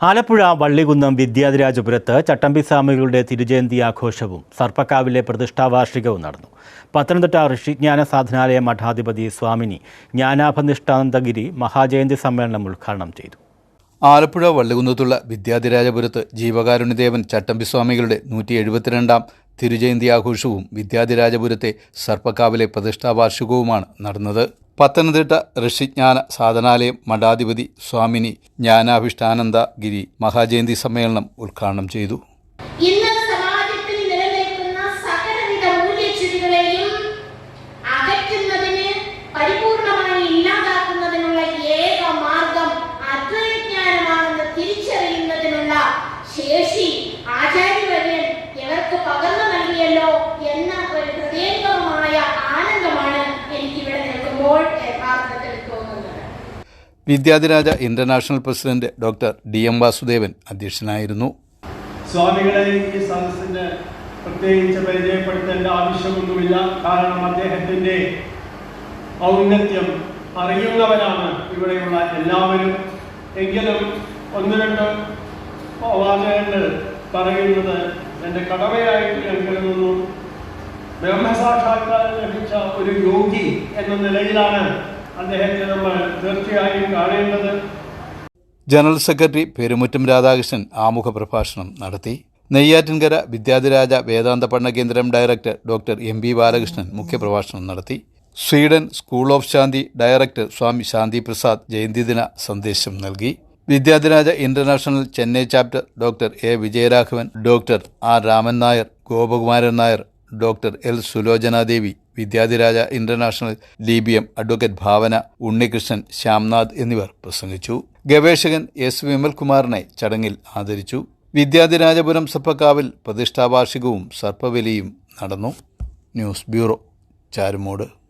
ആലപ്പുഴ വള്ളികുന്നം വിദ്യാധിരാജപുരത്ത് ചട്ടമ്പി സ്വാമികളുടെ തിരുജയന്തി ആഘോഷവും സർപ്പക്കാവിലെ പ്രതിഷ്ഠാവാർഷികവും നടന്നു. പത്തനംതിട്ട ഋഷിജ്ഞാന സാധനാലയ മഠാധിപതി സ്വാമിനി ജ്ഞാനാഭനിഷ്ഠാനന്ദഗിരി മഹാജയന്തി സമ്മേളനം ഉദ്ഘാടനം ചെയ്തു. ആലപ്പുഴ വള്ളികുന്നത്തുള്ള വിദ്യാധിരാജപുരത്ത് ജീവകാരുണ്യദേവൻ ചട്ടമ്പി സ്വാമികളുടെ നൂറ്റി എഴുപത്തിരണ്ടാം തിരുജയന്തി ആഘോഷവും വിദ്യാധിരാജപുരത്തെ സർപ്പക്കാവിലെ പ്രതിഷ്ഠാവാർഷികവുമാണ് നടന്നത്. പത്തനംതിട്ട ഋഷിജ്ഞാന സാധനാലയം മഠാധിപതി സ്വാമിനി ജ്ഞാനാഭിഷ്ഠാനന്ദ ഗിരി മഹാജയന്തി സമ്മേളനം ഉദ്ഘാടനം ചെയ്തു. നിലനിൽക്കുന്ന സകലവിധ ഇല്ലാതാക്കുന്നതിനുള്ള ഏക തിരിച്ചറിയുന്നതിനുള്ള ശേഷി Vidyadhiraja international president doctor D M Vasudevan അധ്യക്ഷനായിരുന്നു. സ്വാമികളെ ഈ സദസ്സിന് പ്രത്യേകിച്ച് പരിചയപ്പെടുത്തേണ്ട ആവശ്യമൊന്നുമില്ല. കാരണം അദ്ദേഹത്തിന്റെ ഔന്നത്യം അറിയുന്നവരാണ് ഇവിടെയുള്ള എല്ലാവരും. എങ്കിലും ഒന്ന് രണ്ട് വാചകങ്ങൾ പറയുന്നത് എന്റെ കടമയായിട്ട് ഞാൻ കരുതുന്നു. ബ്രഹ്മസാക്ഷാത്കാരം ലഭിച്ച ഒരു യോഗി എന്ന നിലയിലാണ് അദ്ദേഹത്തെ നമ്മൾ തീർച്ചയായും കാണേണ്ടത്. ജനറൽ സെക്രട്ടറി പെരുമുറ്റം രാധാകൃഷ്ണൻ ആമുഖ പ്രഭാഷണം നടത്തി. നെയ്യാറ്റിൻകര വിദ്യാധിരാജ വേദാന്ത പഠന കേന്ദ്രം director doctor M B Balakrishnan മുഖ്യപ്രഭാഷണം നടത്തി. Sweden school of Shanti director Swami Shanti Prasad ജയന്തിദിന സന്ദേശം നൽകി. Vidyadhiraja international Chennai chapter doctor A Vijayaraghavan doctor R Raman Nair Gopakumaran Nair doctor L Sulochanadevi Vidyadhiraja international ലീബിയം advocate Bhavana Unnikrishnan Shyamnath എന്നിവർ പ്രസംഗിച്ചു. ഗവേഷകൻ S വിമൽകുമാറിനെ ചടങ്ങിൽ ആദരിച്ചു. വിദ്യാധിരാജപുരം സർപ്പക്കാവിൽ പ്രതിഷ്ഠാവാർഷികവും സർപ്പവലിയും നടന്നു. News bureau Charummood.